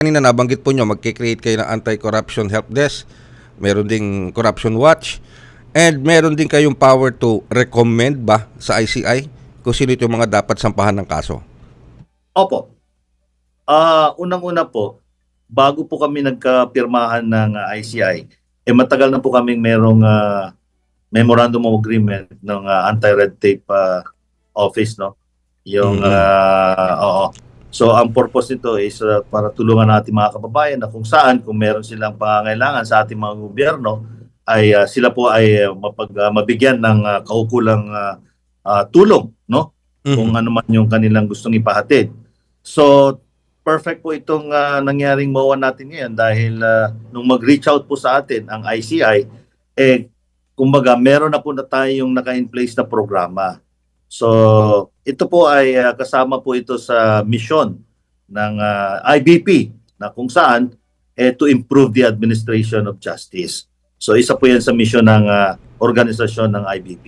Kanina nabanggit po nyo, magkikreate kayo ng anti-corruption help desk, meron ding corruption watch, and meron din kayong power to recommend ba sa ICI kung sino ito yung mga dapat sampahan ng kaso. Opo. Ah, unang-una po, bago po kami nagkapirmahan ng ah, ICI, eh matagal na po kaming merong ah, memorandum of agreement ng ah, anti-red tape ah, office, no? Yung Mhm. ah, oo. So ang purpose nito is ah, para tulungan natin mga kababayan na kung saan kung meron silang pangangailangan sa ating mga gobyerno ay ah, sila po ay ah, mapag ah, mabigyan ng ah, kaukulang ah, ah, tulong, no? kung ano man yung kanilang gustong ipahatid. So, perfect po itong ah, nangyaring MOA natin ngayon dahil ah, nung mag-reach out po sa atin ang ICI, eh, kumbaga, meron na po na tayong naka-in place na programa. So, ito po ay ah, kasama po ito sa mission ng ah, IBP na kung saan eh, to improve the administration of justice. So, isa po yan sa mission ng ah, organisasyon ng IBP.